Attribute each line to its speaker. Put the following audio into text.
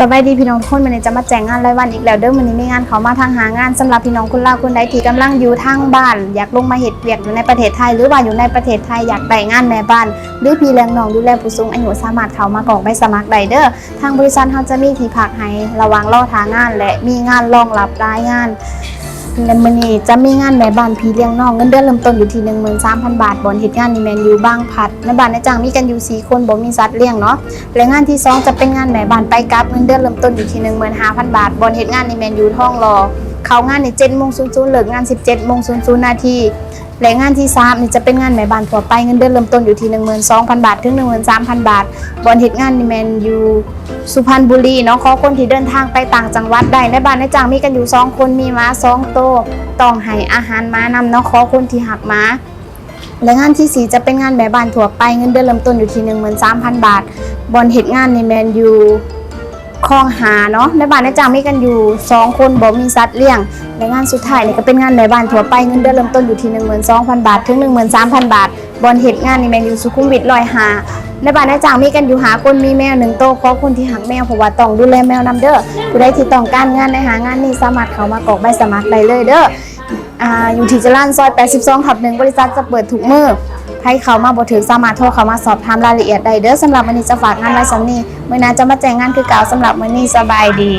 Speaker 1: สบายดีพี่น้องทุกคนวันนี้จะมาแจ้งงานรายวันอีกแล้วเด้อวันนี้มีงานเขามาทางหางานสำหรับพี่น้องคนลาวคนใดที่กำลังอยู่ทางบ้าน อยากลงมาเห็ดเวียกอยู่ในประเทศไทย หรือว่าอยู่ในประเทศไทยอยากได้งานแม่บ้าน หรือพี่แรงน้องดูแลผู้สูงอายุสามารถเขามากรอกใบสมัครได้เด้อทางบริษัทเขาจะมีที่พักให้ระวังรอทางงาน และมีงานรองรับรายงาน เงินมือนี้จะมีงานแม่บ้านพีเลี้ยงน้องเงินเดือนเริ่มต้นอยู่ที่13,000 บาทบอนเฮ็ดงานนี่แมนยู่บางพัดในบ้านในจ้างมีกันอยู่สี่คนบ่มีสัตว์เลี้ยงเนาะและงานที่สองจะเป็นงานแม่บ้านไปกับเงินเดือนเริ่มต้นอยู่ที่15,000 บาทบอนเฮ็ดงานนี่แมนยูท้องรอ เข้างานในี่7:00เลิกงาน 17:00นาทีและงานที่สามนี่จะเป็นงานแม่บ้านทั่วไปเงินเดือนเริ่มต้นอยู่ที่ 12,000 บาทถึง 13,000 บาทบอนเฮ็ดงานนี่แมนยู สุพรรณบุรีเนาะขอคนที่เดินทางไปต่างจังหวัดได้ในบ้านในจางมีกันอยู่สองคนมีม้าสองโตวต้องให้อาหารม้านำเนาะขอคนที่หักม้าและงานที่สี่จะเป็นงานแม่บ้านทั่วไปเงินเดือนเริ่มต้นอยู่ที่13,000 บาท บอลเหตุงานในแมนยูคลองหาเนาะในบ้านในจ้างมีกันอยู่สองคนบ่มีสัตว์เลี้ยงและงานสุดท้ายนี่ก็เป็นงานแม่บ้านทั่วไปเงินเดือนเริ่มต้นอยู่ที่ 12,000 บาท ถึง 13,000 บาท บอลเหตุงานในแมนยูสุขุมวิทร้อยหา ในบ้านในจ้างมีกันอยู่หาคนมีแมวหนึ่งโตวขอคนที่หักแมวเพราะว่าต้องดูแลแมวนำเด้อผู้ใดที่ต้องการงานในหางานนี้สามารถเข้ามากรอกใบสมัครได้เลยเด้ออ่าอยู่ที่จรัญซอย 82ทับหนึ่งบริษัทจะเปิดทุกมือให้เขามาบ่ถึงสามารถโทรเขามาสอบถามรายละเอียดได้เด้อสำหรับวันนี้จะฝากงานไว้สำนี้มื้อนาจะมาแจ้งงานคือเก่าสำหรับมื้อนี้สบายดี